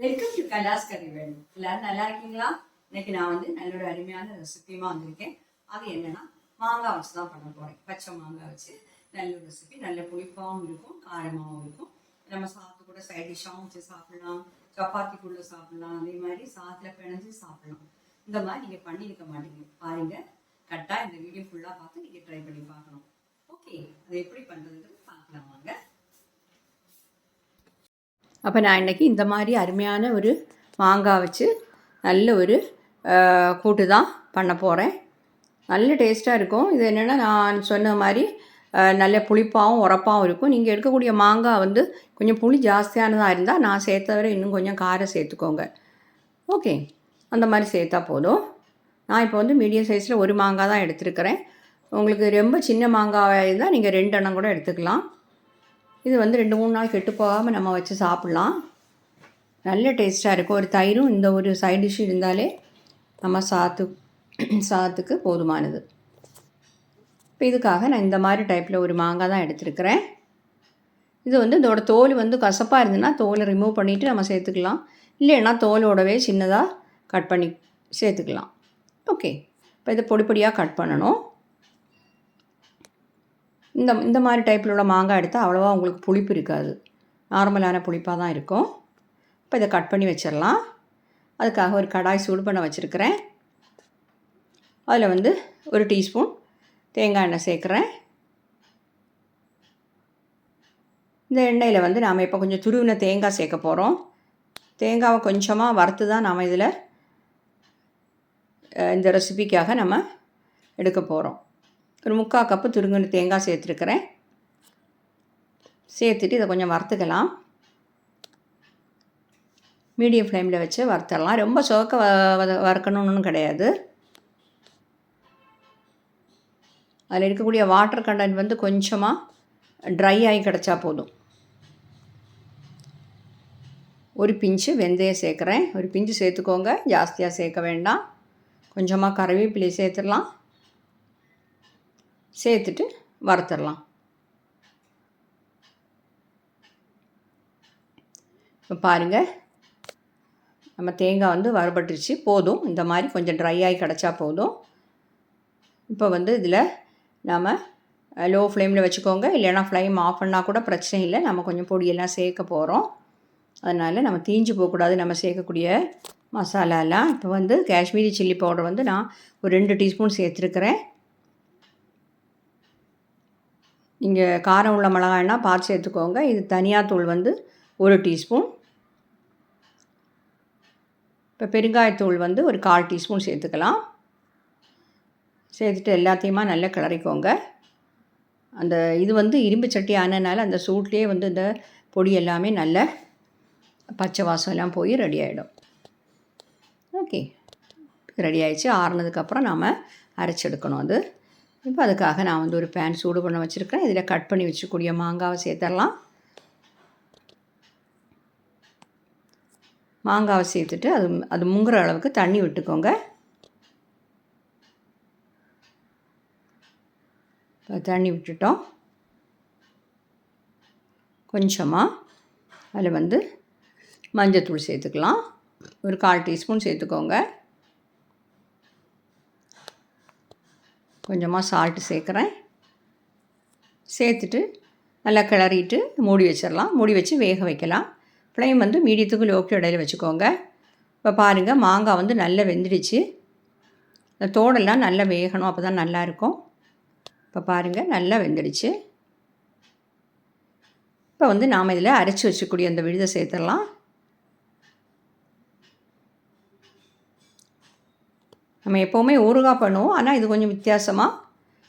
Welcome to கலாஸ் கறி வேணும் எல்லாரும் நல்லா இருக்கீங்களா? இன்னைக்கு நான் வந்து நல்ல ஒரு அருமையான ரெசிபியுமா வந்திருக்கேன். அது என்னன்னா மாங்காய் வச்சு தான் பண்ண போறேன். பச்சை மாங்காய் வச்சு நல்ல ஒரு ரெசிபி நல்ல புளிப்பாகவும் இருக்கும் காரமாகவும் இருக்கும். நம்ம சாப்பிட்டு கூட சைட் டிஷ்ஷாகவும் வச்சு சாப்பிடலாம். சப்பாத்திக்குள்ள சாப்பிடலாம். அதே மாதிரி சாத்துல பிணைஞ்சு சாப்பிடலாம். இந்த மாதிரி நீங்க பண்ணியிருக்க மாட்டீங்க. பாருங்க. கரெக்டாக இந்த வீடியோ ஃபுல்லாக பார்த்து நீங்கள் ட்ரை பண்ணி பார்க்கணும். ஓகே அது எப்படி பண்ணுறதுன்னு பார்க்கலாம் வாங்க. அப்போ நான் இன்றைக்கி இந்த மாதிரி அருமையான ஒரு மாங்காய் வச்சு நல்ல ஒரு கூட்டு தான் பண்ண போகிறேன் நல்ல டேஸ்ட்டாக இருக்கும். இது என்னென்னா நான் சொன்ன மாதிரி நல்ல புளிப்பாகவும் உரப்பாகவும் இருக்கும். நீங்கள் எடுக்கக்கூடிய மாங்காய் வந்து கொஞ்சம் புளி ஜாஸ்தியானதாக இருந்தால் நான் சேர்த்த வரை இன்னும் கொஞ்சம் காரம் சேர்த்துக்கோங்க. ஓகே. அந்த மாதிரி சேர்த்தா போதும். நான் இப்போ வந்து மீடியம் சைஸில் ஒரு மாங்காய் தான் எடுத்துருக்கிறேன். உங்களுக்கு ரொம்ப சின்ன மாங்காய் இருந்தால் நீங்கள் ரெண்டு எண்ணம் கூட எடுத்துக்கலாம். இது வந்து ரெண்டு மூணு நாள் கெட்டு போகாமல் நம்ம வச்சு சாப்பிட்லாம். நல்ல டேஸ்ட்டாக இருக்கும். ஒரு தயிரும் இந்த ஒரு சைட் டிஷ் இருந்தாலே நம்ம சாத்து சாத்துக்கு போதுமானது. இப்போ இதுக்காக நான் இந்த மாதிரி டைப்பில் ஒரு மாங்காய் தான் எடுத்திருக்கிறேன். இது வந்து இதோட தோல் வந்து கசப்பாக இருந்ததுன்னா தோலை ரிமூவ் பண்ணிவிட்டு நம்ம சேர்த்துக்கலாம். இல்லைன்னா தோலோடவே சின்னதாக கட் பண்ணி சேர்த்துக்கலாம். ஓகே இப்போ இதை பொடி பொடியாக கட் பண்ணணும். இந்த இந்த மாதிரி டைப்பில் உள்ள மாங்காய் எடுத்தால் அவ்வளோவா உங்களுக்கு புளிப்பு இருக்காது. நார்மலான புளிப்பாக தான் இருக்கும். இப்போ இதை கட் பண்ணி வச்சிடலாம். அதுக்காக ஒரு கடாய் சூடு பண்ண வச்சுருக்கிறேன். அதில் வந்து ஒரு டீஸ்பூன் தேங்காய் எண்ணெய் சேர்க்குறேன். இந்த எண்ணெயில் வந்து நாம் இப்போ கொஞ்சம் துருவின தேங்காய் சேர்க்க போகிறோம் தேங்காவை கொஞ்சமாக வறுத்து தான் நாம் இதில் இந்த ரெசிபிக்காக நம்ம எடுக்க போகிறோம் ஒரு முக்கால் கப்பு துருங்கின தேங்காய் சேர்த்துருக்குறேன். சேர்த்துட்டு இதை கொஞ்சம் வறுத்துக்கலாம். மீடியம் ஃப்ளேமில் வச்சு வறுத்துடலாம் ரொம்ப சோக்க வ வறுக்கணும்னு கிடையாது. அதில் இருக்கக்கூடிய வாட்டர் கண்டென்ட் வந்து கொஞ்சமாக ட்ரை ஆகி கிடச்சா போதும். ஒரு பிஞ்சு வெந்தயம் சேர்க்குறேன். ஒரு பிஞ்சு சேர்த்துக்கோங்க. ஜாஸ்தியாக சேர்க்க வேண்டாம். கொஞ்சமாக கருவேப்பிலை சேர்த்துடலாம். சேர்த்துட்டு வறுத்துடலாம். இப்போ பாருங்கள் நம்ம தேங்காய் வந்து வறுபட்டுருச்சு. போதும். இந்த மாதிரி கொஞ்சம் ட்ரை ஆகி கிடச்சா போதும். இப்போ வந்து இதில் நாம் லோ ஃப்ளேமில் வச்சுக்கோங்க. இல்லைன்னா ஃப்ளேம் ஆஃப் பண்ணால் கூட பிரச்சனை இல்லை. நம்ம கொஞ்சம் பொடியெல்லாம் சேர்க்க போகிறோம் அதனால் நம்ம தீஞ்சு போகக்கூடாது. நம்ம சேர்க்கக்கூடிய மசாலாலாம். இப்போ வந்து காஷ்மீரி சில்லி பவுடர் வந்து நான் ஒரு ரெண்டு டீஸ்பூன் சேர்த்துருக்குறேன். இங்கே காரம் உள்ள மிளகாய்னா பார்த்து சேர்த்துக்கோங்க. இது தனியாத்தூள் வந்து ஒரு டீஸ்பூன். இப்போ பெருங்காயத்தூள் வந்து ஒரு கால் டீஸ்பூன் சேர்த்துக்கலாம். சேர்த்துட்டு எல்லாத்தையுமா நல்லா கிளறிக்கோங்க. அந்த இது வந்து இரும்பு சட்டி ஆனதுனால அந்த சூட்லேயே வந்து இந்த பொடி எல்லாமே நல்ல பச்சை வாசம் எல்லாம் போய் ரெடி ஆகிடும் ஓகே ரெடி ஆயிடுச்சு. ஆறுனதுக்கப்புறம் நாம் அரைச்செடுக்கணும் அது. இப்போ அதுக்காக நான் வந்து ஒரு பேன் சூடு பண்ண வச்சுருக்கேன் இதில் கட் பண்ணி வச்சுக்கூடிய மாங்காவை சேர்த்துடலாம் மாங்காவை சேர்த்துட்டு அது அது முங்குற அளவுக்கு தண்ணி விட்டுக்கோங்க. இப்போ தண்ணி விட்டுட்டோம். கொஞ்சமாக அதில் வந்து மஞ்சத்தூள் சேர்த்துக்கலாம். ஒரு கால் டீஸ்பூன் சேர்த்துக்கோங்க. கொஞ்சமாக சால்ட்டு சேர்க்குறேன். சேர்த்துட்டு நல்லா கிளறிட்டு மூடி வச்சிடலாம். மூடி வச்சு வேக வைக்கலாம். ஃப்ளேம் வந்து மீடியத்துக்கு லோக்கு இடையில வச்சுக்கோங்க. இப்போ பாருங்கள் மாங்காய் வந்து நல்லா வெந்துடுச்சு. இந்த தோடெல்லாம் நல்லா வேகணும் அப்போ தான் நல்லாயிருக்கும் இப்போ பாருங்கள் நல்லா வெந்துடுச்சு. இப்போ வந்து நாம் இதில் அரைச்சி வச்சுக்கூடிய அந்த விழுதை சேர்த்துடலாம். நம்ம எப்போவுமே ஊறுகாய் பண்ணுவோம். ஆனால் இது கொஞ்சம் வித்தியாசமாக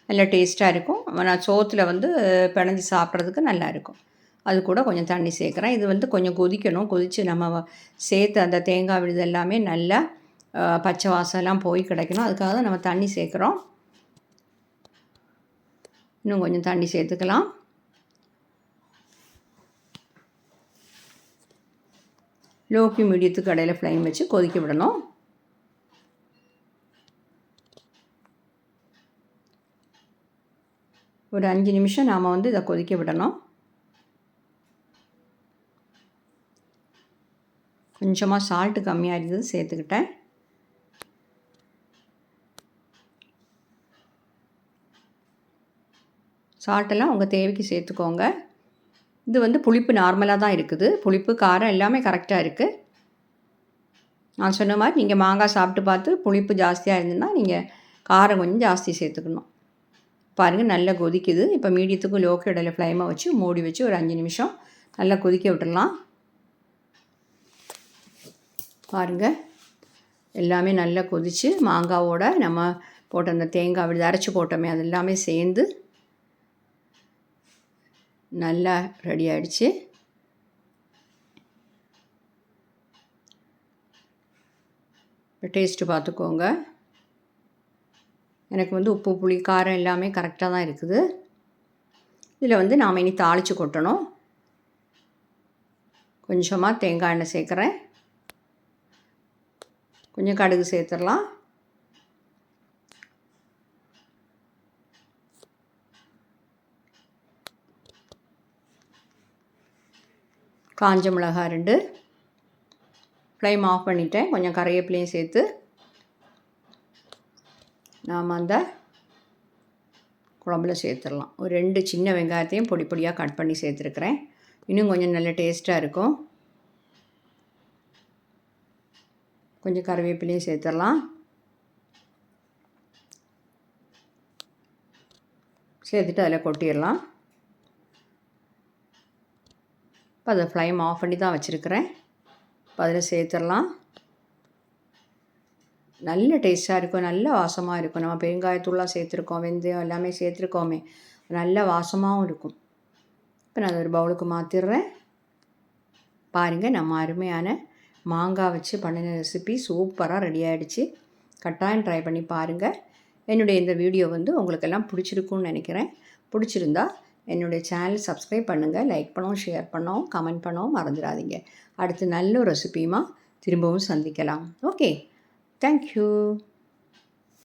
நல்ல டேஸ்ட்டாக இருக்கும். நான் சோத்தில் வந்து பிணைஞ்சி சாப்பிட்றதுக்கு நல்லா இருக்கும். அது கூட கொஞ்சம் தண்ணி சேர்க்குறேன். இது வந்து கொஞ்சம் கொதிக்கணும். கொதித்து நம்ம சேர்த்து அந்த தேங்காய் விழுது எல்லாமே நல்லா பச்சை வாசம்லாம் போய் கிடைக்கணும். அதுக்காக தான் நம்ம தண்ணி சேர்க்குறோம். இன்னும் கொஞ்சம் தண்ணி சேர்த்துக்கலாம். லோக்கி மீடியத்துக்கு இடையில ஃப்ளைம் வச்சு கொதிக்க விடணும். ஒரு அஞ்சு நிமிஷம் நாம் வந்து இதை கொதிக்க விடணும். கொஞ்சமாக சால்ட்டு கம்மியாக இருந்தது சேர்த்துக்கிட்டேன் சால்ட்டெல்லாம் உங்கள் தேவைக்கு சேர்த்துக்கோங்க. இது வந்து புளிப்பு நார்மலாக தான் இருக்குது. புளிப்பு காரம் எல்லாமே கரெக்டாக இருக்குது நான் சொன்ன மாதிரி நீங்கள் மாங்காய் சாப்பிட்டு பார்த்து புளிப்பு ஜாஸ்தியாக இருந்ததுன்னா நீங்கள் காரம் கொஞ்சம் ஜாஸ்தி சேர்த்துக்கணும். பாருங்கள் நல்லா கொதிக்குது. இப்போ மீடியத்துக்கும் லோக்கு இடையில ஃப்ளைமாக வச்சு மூடி வச்சு ஒரு அஞ்சு நிமிஷம் நல்லா கொதிக்க விட்டுடலாம் பாருங்கள் எல்லாமே நல்லா கொதித்து மாங்காவோட நம்ம போட்ட அந்த தேங்காய் விழுது அரைச்சி போட்டோமே அது எல்லாமே சேர்ந்து நல்லா ரெடி ஆகிடுச்சு டேஸ்ட்டு பார்த்துக்கோங்க. எனக்கு வந்து உப்பு புளி காரம் எல்லாமே கரெக்டாக தான் இருக்குது. இதில் வந்து நாம் இனி தாளித்து கொட்டணும். கொஞ்சமாக தேங்காய் எண்ணெய் சேர்க்குறேன். கொஞ்சம் கடுகு சேர்த்துடலாம். காஞ்ச மிளகாய் ரெண்டு. ஃப்ளைம் ஆஃப் பண்ணிட்டேன். கொஞ்சம் கரைவேப்பிலையும் சேர்த்து நாம் அந்த குழம்புல சேர்த்துடலாம். ஒரு ரெண்டு சின்ன வெங்காயத்தையும் பொடி பொடியாக கட் பண்ணி சேர்த்துருக்குறேன். இன்னும் கொஞ்சம் நல்ல டேஸ்ட்டாக இருக்கும். கொஞ்சம் கருவேப்பிலையும் சேர்த்துடலாம். சேர்த்துட்டு அதில் கொட்டிடலாம். இப்போ அதை ஃப்ளைம் ஆஃப் பண்ணி தான் வச்சுருக்கிறேன். இப்போ அதில் சேர்த்துடலாம். நல்ல டேஸ்ட்டாக இருக்கும் நல்ல வாசமாக இருக்கும். நம்ம பெருங்காயத்தூள்லாம் சேர்த்துருக்கோம் வெந்தயம் எல்லாமே சேர்த்துருக்கோமே நல்ல வாசமாகவும் இருக்கும். இப்போ நான் ஒரு பவுலுக்கு மாற்றிடுறேன் பாருங்கள் நம்ம அருமையான மாங்காய் வச்சு பண்ணின ரெசிபி சூப்பராக ரெடி ஆகிடுச்சு கட்டாயம் ட்ரை பண்ணி பாருங்கள் என்னுடைய இந்த வீடியோ வந்து உங்களுக்கெல்லாம் பிடிச்சிருக்குன்னு நினைக்கிறேன். பிடிச்சிருந்தா என்னுடைய சேனல் சப்ஸ்கிரைப் பண்ணுங்கள் லைக் பண்ணவும் ஷேர் பண்ணவும் கமெண்ட் பண்ணவும் மறந்துடாதீங்க. அடுத்து நல்ல ஒரு ரெசிபியுமா திரும்பவும் சந்திக்கலாம். Okay Thank you.